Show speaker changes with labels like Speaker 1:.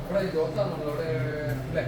Speaker 1: ഇവിടെ ജോസാണല്ലോ അവിടെ അല്ലേ?